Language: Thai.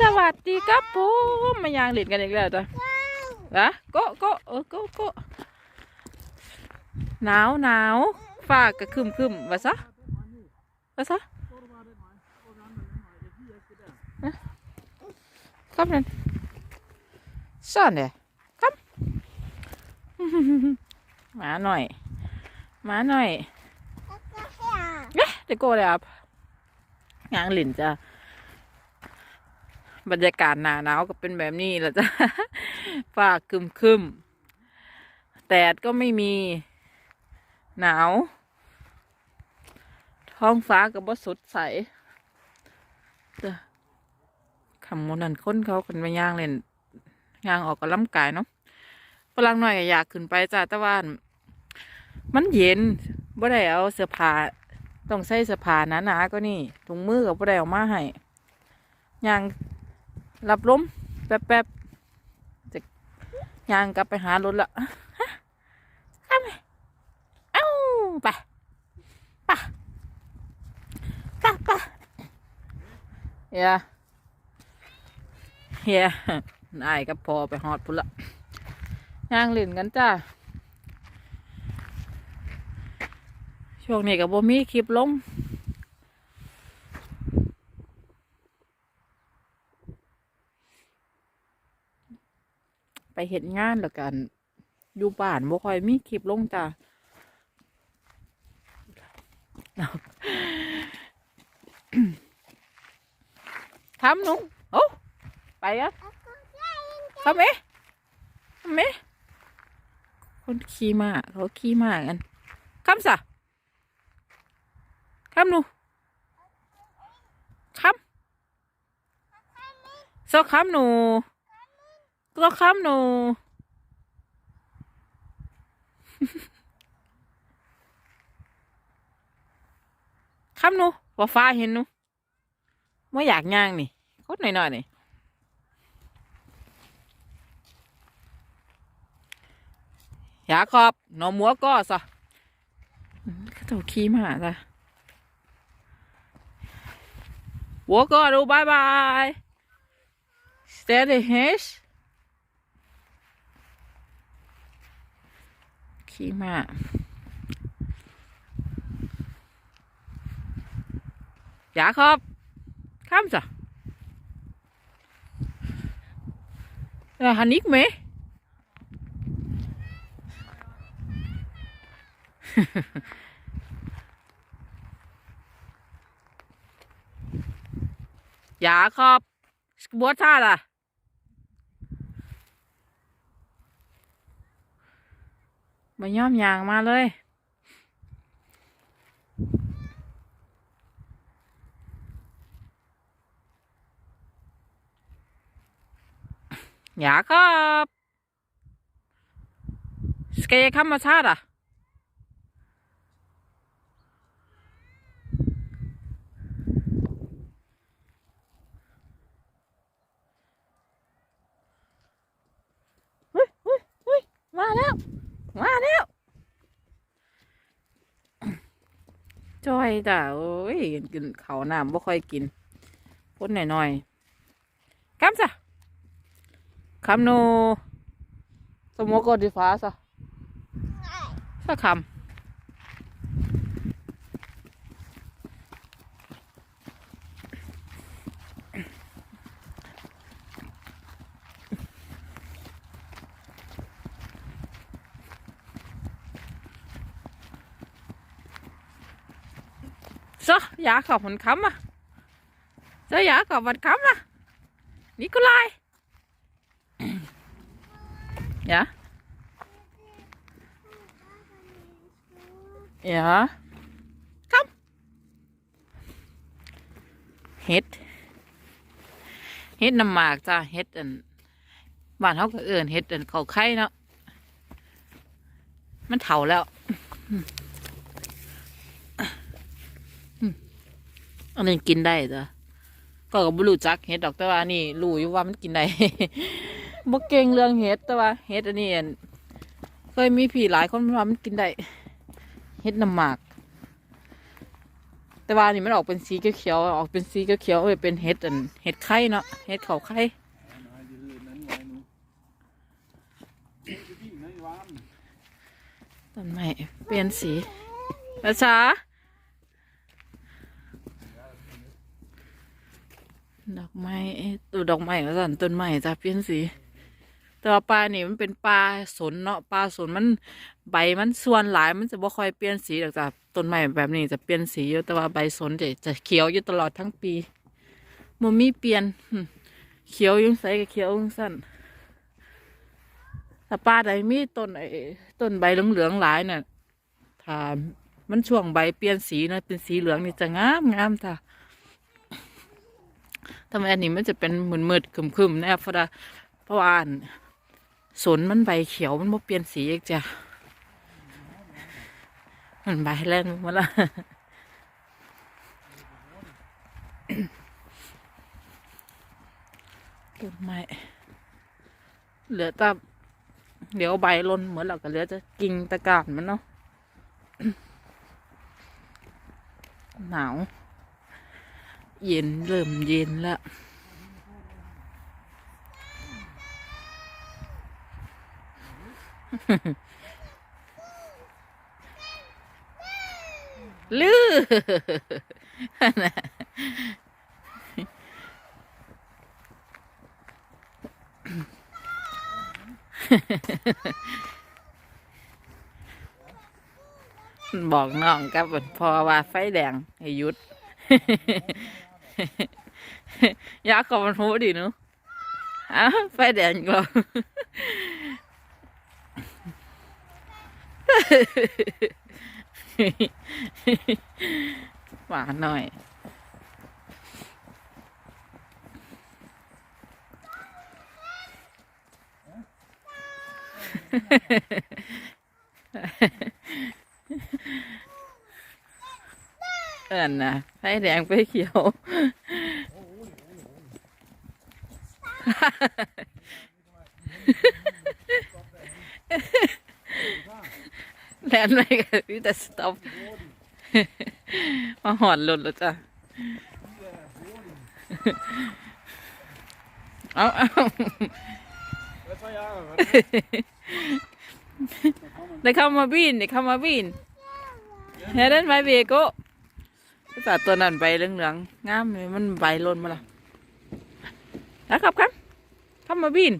สวัสดีครับผมมายางเล่นกันอีกแล้วจ้ะนะโกะโกะเออโกะโกะหนาวหนาวฟ้าก็ครึมครึมว่าซะว่าซะครับนั่นซ่อนเลยครับหมาหน่อยหมาหน่อยเอ๊ะเดี๋ยวโกะเลยครับยางเล่นจ้ะ บรรยากาศหนาหนาวก็เป็นแบบนี้แหละจ้ะฟ้าคึมคึมแดดก็ไม่มีหนาว ท้องฟ้าก็บ่สดใสจ้ะคำมนันค้นเขาคนมาย่างเล่นย่างออกกำลังกายเนาะฝรั่งหน่อยอยากขึ้นไปจ้ะแต่ว่ามันเย็นบ่ได้เอาเสื้อผ้าต้องใส่เสื้อผ้าหนาๆก็นี่ถุงมือกับบ่ได้เอามาให้ย่าง รับลมแป๊บๆจะย่างกลับไปหารถละฮะข้ามไปเอ้าไปไปไปไปเฮียเฮียนายกับพอไปหอดพุ่นละย่างเล่นกันจ้าช่วงนี้กับบ่มีคลิปลง ไปเห็นงานแล้วกัน อยู่บ้านบ่ค่อยมีคลิปลงจ้าทำหนุ่งโอ้ไปอะทำไหมทำไหมคนขี่ม้าเขาขี่มากันคำสะคำหนูคำโซคำหนู ก็คำหนูคำหนูว่าฟ้าเห็นหนูไม่อยากย่างนี่โคตรหน่อยๆนี่อยากขอบหนอมัวก็ซะเขาเจ้าขี้มาจ้ะหัวก็ดูบายบาย Steady Hash ขี้มาอย่าครับข้ามจ้ะเออฮันนิกไหม อย่าครับบัวท่าล่ะ มาย่อมยางมาเลย อยากครับสเกย์ธรรมชาติอะ เฮ้ยเฮ้ยเฮ้ยมาแล้ว มาแล้ว จอยจ้ะโอ้ยกินเขาวน้ำบ่ค่อยกินพ่นหน่อยๆคำจ้ะคำโนสมมติกดีฟ้าซะสักคำ ซะอยากขอบผลคำอะซะอยากขอบผลคำอะนิโคลาย Ja? Ja. Kom. เฮ็ดเฮ็ดน้ำหมากจ้าเฮ็ดอันบ้านเขาก็เอื่นเฮ็ดอันเขาไข่เนาะมันเถาแล้ว อันนี้กินได้จ้ะก็ก็บ่รู้จักเฮ็ดดอกแต่ว่านี่รู้อยู่ว่ามันกินได้บ่เก่งเรื่องเห็ดแต่ว่าเห็ดอันนี้อั่นเคยมีพี่หลายคนว่ามันกินได้เห็ดน้ำหมาก แต่ว่านี่มันออกเป็นสีเขียวๆออกเป็นสีเขียวเอ้ยเป็นเห็ดอันเห็ดไข่เนาะเห็ดเขาไข่ต้นไม้เปลี่ยนสีนะจ๊ะ ดอกไม้ตัวดอกไม้ก็สั่นต้นไม้จะเปลี่ยนสีแต่ว่าปลานี่มันเป็นปลาสนเนาะปลาสนมันใบมันส่วนหลายมันจะบ่ค่อยเปลี่ยนสีหรอกจ้ะต้นไม้แบบนี้จะเปลี่ยนสีอยู่แต่ว่าใบสนจะจะเขียวอยู่ตลอดทั้งปีมันมีเปลี่ยนเขียวยุ่งใสกับเขียวยุ่งสั้นถ้าปลาใดมีต้นไอ้ต้นใบเหลืองๆหลายเนี่ยถ้ามันช่วงใบเปลี่ยนสีนะเป็นสีเหลืองนี่จะงามงามจ้ะ ทำไมอันนี้มันจะเป็นเหมือนมืดๆคึมๆนะเพราะว่าเพราะว่าอันสนมันใบเขียวมันบ่เปลี่ยนสีอีกจ้ะมันใบแรงมาละต้นไม้เหลือแต่เดี๋ยวใบล่นเหมือนเราก็เหลือจะกิ่งตะกานมันเนาะหนาว เย็นเริ่มเย็นแล้วลือบอกน้องกับพ่อว่าไฟแดงให้หยุด อยากขอบมันหูดิหนูอ้าวไฟแดงอีกแล้ว หวานหน่อย เอินนะไฟแดงไฟเขียว แลนไปกับพี่แต่สต็อปมาหอนหลุดแล้วจ้ะ เอาเอาได้เข้ามาบินได้เข้ามาบินเฮ้ยนั่นใบเบโก้ แต่ตัวนั้นใบเหลืองๆงามเลยมันใบล่นมาละนะครับครับเข้ามาบิน